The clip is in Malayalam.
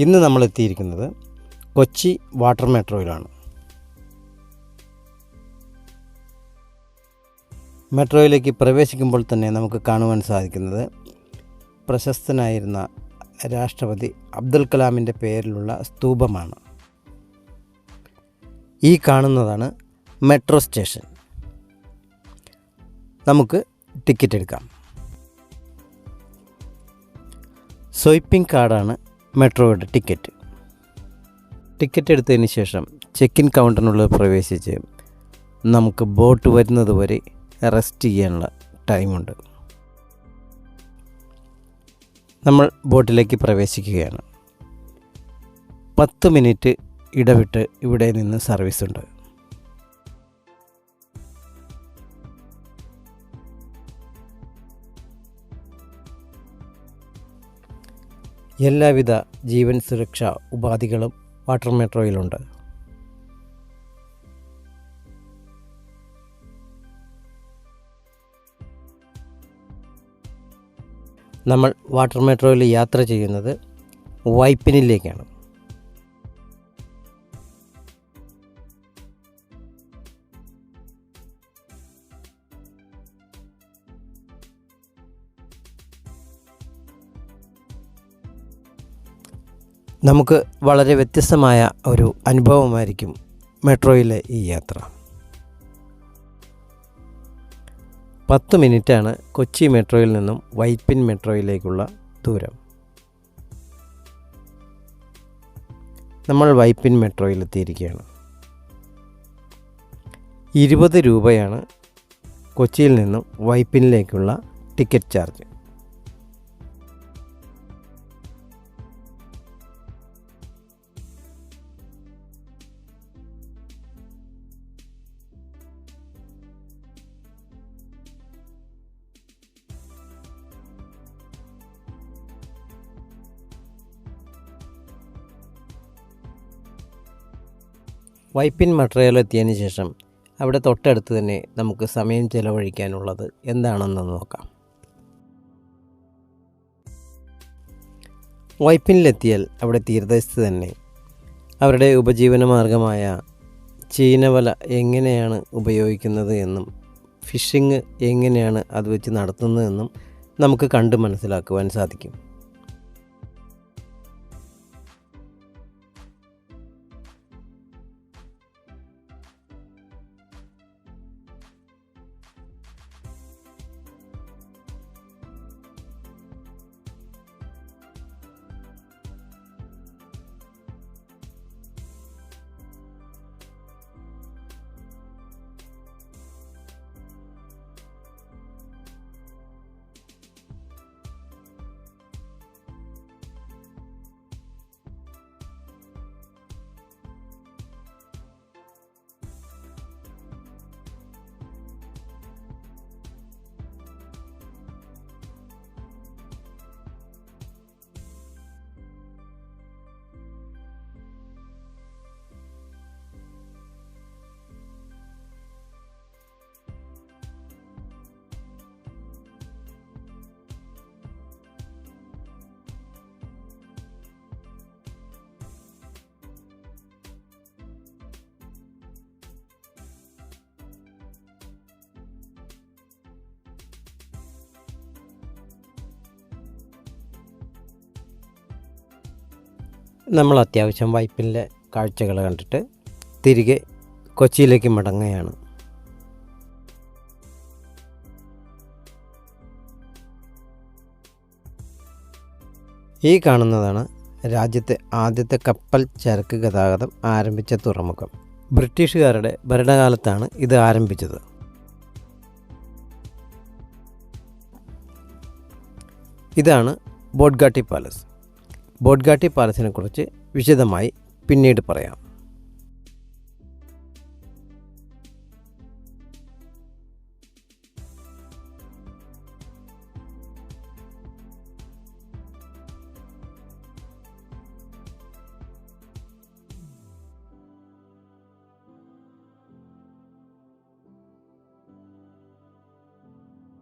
ഇന്ന് നമ്മൾ എത്തിയിരിക്കുന്നത് കൊച്ചി വാട്ടർ മെട്രോയിലാണ്. മെട്രോയിലേക്ക് പ്രവേശിക്കുമ്പോൾ തന്നെ നമുക്ക് കാണുവാൻ സാധിക്കുന്നത് പ്രശസ്തനായിരുന്ന രാഷ്ട്രപതി അബ്ദുൽ കലാമിന്റെ പേരിലുള്ള സ്തൂപമാണ്. ഈ കാണുന്നതാണ് മെട്രോ സ്റ്റേഷൻ. നമുക്ക് ടിക്കറ്റ് എടുക്കാം. സ്വൈപ്പിംഗ് കാർഡാണ് മെട്രോയുടെ ടിക്കറ്റ്. ടിക്കറ്റ് എടുത്തതിന് ശേഷം ചെക്ക് ഇൻ കൗണ്ടറിനുള്ളിൽ പ്രവേശിച്ച് നമുക്ക് ബോട്ട് വരുന്നത് വരെ റെസ്റ്റ് ചെയ്യാനുള്ള ടൈമുണ്ട്. നമ്മൾ ബോട്ടിലേക്ക് പ്രവേശിക്കുകയാണ്. പത്ത് മിനിറ്റ് ഇടവിട്ട് ഇവിടെ നിന്ന് സർവീസ് ഉണ്ട് എല്ലാവിധ ജീവൻ സുരക്ഷാ ഉപാധികളും വാട്ടർ മെട്രോയിലുണ്ട്. നമ്മൾ വാട്ടർ മെട്രോയിൽ യാത്ര ചെയ്യുന്നത് വൈപ്പിനിലേക്കാണ്. നമുക്ക് വളരെ വ്യത്യസ്തമായ ഒരു അനുഭവമായിരിക്കും മെട്രോയിലെ ഈ യാത്ര. പത്ത് മിനിറ്റാണ് കൊച്ചി മെട്രോയിൽ നിന്നും വൈപ്പിൻ മെട്രോയിലേക്കുള്ള ദൂരം. നമ്മൾ വൈപ്പിൻ മെട്രോയിൽ എത്തിയിരിക്കുകയാണ് ഇരുപത് രൂപയാണ് കൊച്ചിയിൽ നിന്നും വൈപ്പിനിലേക്കുള്ള ടിക്കറ്റ് ചാർജ്. വൈപ്പിൻ മെട്രോയിൽ എത്തിയതിന് ശേഷം അവിടെ തൊട്ടടുത്ത് തന്നെ നമുക്ക് സമയം ചെലവഴിക്കാനുള്ളത് എന്താണെന്ന് നോക്കാം. വൈപ്പിനിലെത്തിയാൽ അവിടെ തീരദേശത്ത് തന്നെ അവരുടെ ഉപജീവന മാർഗമായ ചീനവല എങ്ങനെയാണ് ഉപയോഗിക്കുന്നത് എന്നും ഫിഷിങ് എങ്ങനെയാണ് അത് വെച്ച് നടത്തുന്നതെന്നും നമുക്ക് കണ്ട് മനസ്സിലാക്കുവാൻ സാധിക്കും. നമ്മൾ അത്യാവശ്യം വൈപ്പിലെ കാഴ്ചകൾ കണ്ടിട്ട് തിരികെ കൊച്ചിയിലേക്ക് മടങ്ങുകയാണ്. ഈ കാണുന്നതാണ് രാജ്യത്തെ ആദ്യത്തെ കപ്പൽ ചരക്ക് ഗതാഗതം ആരംഭിച്ച തുറമുഖം. ബ്രിട്ടീഷുകാരുടെ ഭരണകാലത്താണ് ഇത് ആരംഭിച്ചത്. ഇതാണ് ബോഡ്ഗാട്ടി പാലസ്. ബോഡ്ഗാട്ടി പാലസിനെക്കുറിച്ച് വിശദമായി പിന്നീട് പറയാം.